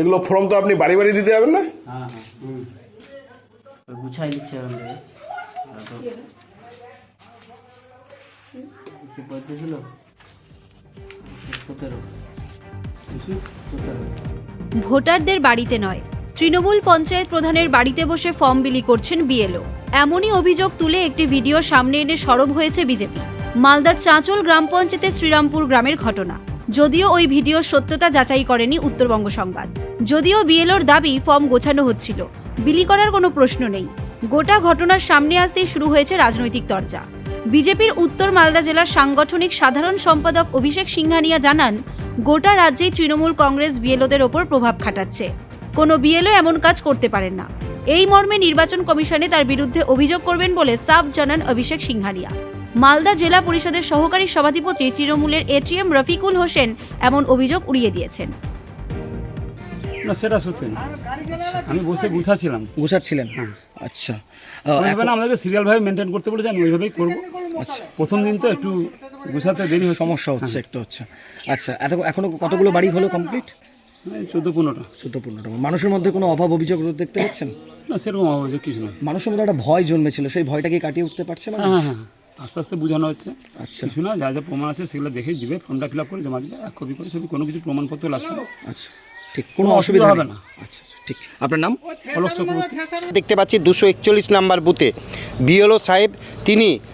এগুলো ফর্ম তো আপনি বাড়ি বাড়ি দিতে যাবেন না? হ্যাঁ হ্যাঁ গুছাই দিচ্ছে ভোটারদের বাড়িতে নয় তৃণমূল পঞ্চায়েত প্রধানের বাড়িতে বসে ফর্ম বিলি করছেন বিএলও। এমনই অভিযোগ তুলে একটি ভিডিও সামনে এনে সরব হয়েছে বিজেপি। মালদার চাঁচল গ্রাম পঞ্চায়েতের শ্রীরামপুর গ্রামের ঘটনা। যদিও ওই ভিডিওর সত্যতা যাচাই করেনি উত্তরবঙ্গ সংবাদ। যদিও বিএলওর দাবি ফর্ম গোছানো হচ্ছিল, বিলি করার কোনো প্রশ্ন নেই। গোটা ঘটনার সামনে আসতেই শুরু হয়েছে রাজনৈতিক চর্চা বিজেপির উত্তর মালদা জেলার সাংগঠনিক সাধারণ সম্পাদক অভিষেক সিংহানিয়া জানান, গোটা রাজ্যেই তৃণমূল কংগ্রেস বিএলওদের ওপর প্রভাব খাটাচ্ছে। কোনো বিএলও এমন কাজ করতে পারেন না। এই মর্মে নির্বাচন কমিশনে তার বিরুদ্ধে অভিযোগ করবেন বলে সাব জানান অভিষেক সিংহানিয়া। মালদা জেলা পরিষদের সহকারী সভাধিপতি তৃণমূলের এটিএম রফিকুল হোসেন এমন অভিযোগ উড়িয়ে দিয়েছেন। না সেটা সত্যি না। আমি বসে গুছাচ্ছিলাম। গুছাচ্ছিলেন? আচ্ছা। আহ, ওইভাবে আমাদেরকে সিরিয়ালভাবে মেনটেন করতে বলেছে আমি ওইভাবেই করব। আচ্ছা প্রথম দিন তো একটু গুছাতে দেরি সমস্যা হচ্ছে একটু হচ্ছে আচ্ছা এত এখনও কতগুলো বাড়ি হলো কমপ্লিট চোদ্দ পনেরোটা। চোদ্দ পনেরোটা। মানুষের মধ্যে কোনো অভাব অভিযোগ দেখতে পাচ্ছেন? না সেরকম অভিযোগ কিছু নয় মানুষের মধ্যে একটা ভয় জন্মেছিল সেই ভয়টাকে কাটিয়ে উঠতে পারছে না হ্যাঁ হ্যাঁ হ্যাঁ। আস্তে আস্তে বোঝানো হচ্ছে। আচ্ছা। কিছু না যা যা প্রমাণ আছে সেগুলো দেখে দিবে ফর্মটা ফিল আপ করে জমা দিবে এক কপি করে ছবি কোনো কিছু প্রমাণপত্র লাগছে না। আচ্ছা ঠিক কোনো অসুবিধা হবে না। আচ্ছা আচ্ছা, ঠিক আপনার নাম? অলোক চক্রবর্তী দেখতে পাচ্ছি দুশো একচল্লিশ নাম্বার বুথে। বিএলও সাহেব তিনি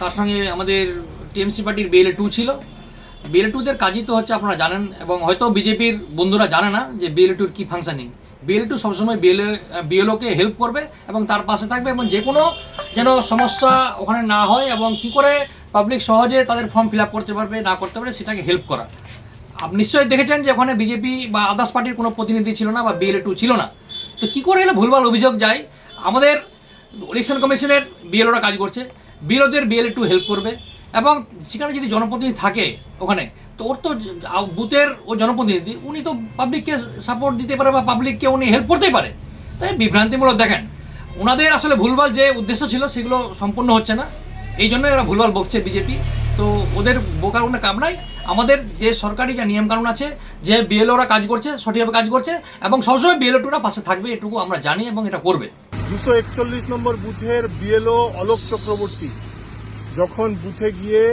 তার সঙ্গে আমাদের টিএমসি পার্টির বিএলএ টু ছিল। বিএলএ টুদের কাজই তো হচ্ছে আপনারা জানেন, এবং হয়তো বিজেপির বন্ধুরা জানে না যে বিএলএ টুর কী ফাংশনিং বিএলএ টু সবসময় বিএলএ বিএলওকে হেল্প করবে এবং তার পাশে থাকবে এবং যে কোনো যেন সমস্যা ওখানে না হয় এবং কি করে পাবলিক সহজে তাদের ফর্ম ফিল করতে পারবে, না করতে পারবে সেটাকে হেল্প করা। আপনি নিশ্চয়ই দেখেছেন যে ওখানে বিজেপি বা আদার্স পার্টির কোনো প্রতিনিধি ছিল না বা বিএলএ টু ছিল না। তো কী করে এলে ভুলভাল অভিযোগ যায়? আমাদের ইলেকশন কমিশনের বিএলওরা কাজ করছে। বিএলওদের বিএলএ একটু হেল্প করবে। এবং সেখানে যদি জনপ্রতিনিধি থাকে ওখানে, তো ওর তো বুথের ও জনপ্রতিনিধি, উনি তো পাবলিককে সাপোর্ট দিতে পারে বা পাবলিককে উনি হেল্প করতেই পারে। তাই বিভ্রান্তিমূলক দেখেন। ওনাদের আসলে ভুলভাল যে উদ্দেশ্য ছিল, সেগুলো সম্পূর্ণ হচ্ছে না। এই জন্যই এরা ভুলভাল বকছে বিজেপি তো ওদের বোকার কোনো কাম নাই। আমাদের যে সরকারি যে নিয়মকানুন আছে, যে বিএলওরা কাজ করছে, সঠিকভাবে কাজ করছে, এবং সবসময় বিএলও টুরা পাশে থাকবে, এটুকু আমরা জানি এবং এটা করবে। দুশো একচল্লিশ নম্বর বুথের বিএলও অলোক চক্রবর্তী যখন বুথে গিয়ে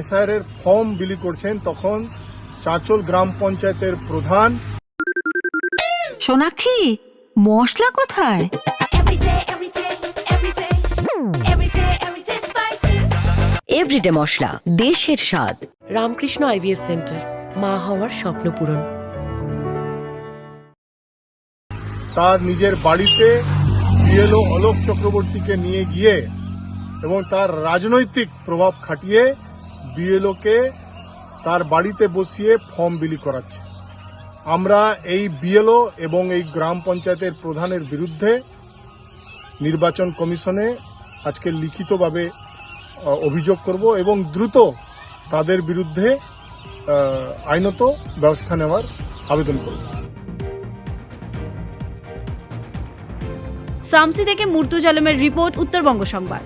এসআইআর এর ফর্ম বিলি করছেন তখন চাঁচল গ্রাম পঞ্চায়েতের প্রধান সোনাক্ষী মশলা কোথায়. এভরিডে মশলা দেশের স্বাদ। রামকৃষ্ণ আইভিএফ সেন্টার মা হওয়ার স্বপ্ন পূরণ। তার নিজের বাড়িতে বিএলও অলোক চক্রবর্তীকে নিয়ে গিয়ে এবং তার রাজনৈতিক প্রভাব খাটিয়ে বিএলওকে তার বাড়িতে বসিয়ে ফর্ম বিলি করাচ্ছে। আমরা এই বিএলও এবং এই গ্রাম পঞ্চায়েতের প্রধানের বিরুদ্ধে নির্বাচন কমিশনে আজকে লিখিতভাবে অভিযোগ করব এবং দ্রুত তাদের বিরুদ্ধে আইনত ব্যবস্থা নেওয়ার আবেদন করব। সামসি থেকে মুর্তুজ আলমের রিপোর্ট উত্তরবঙ্গ সংবাদ।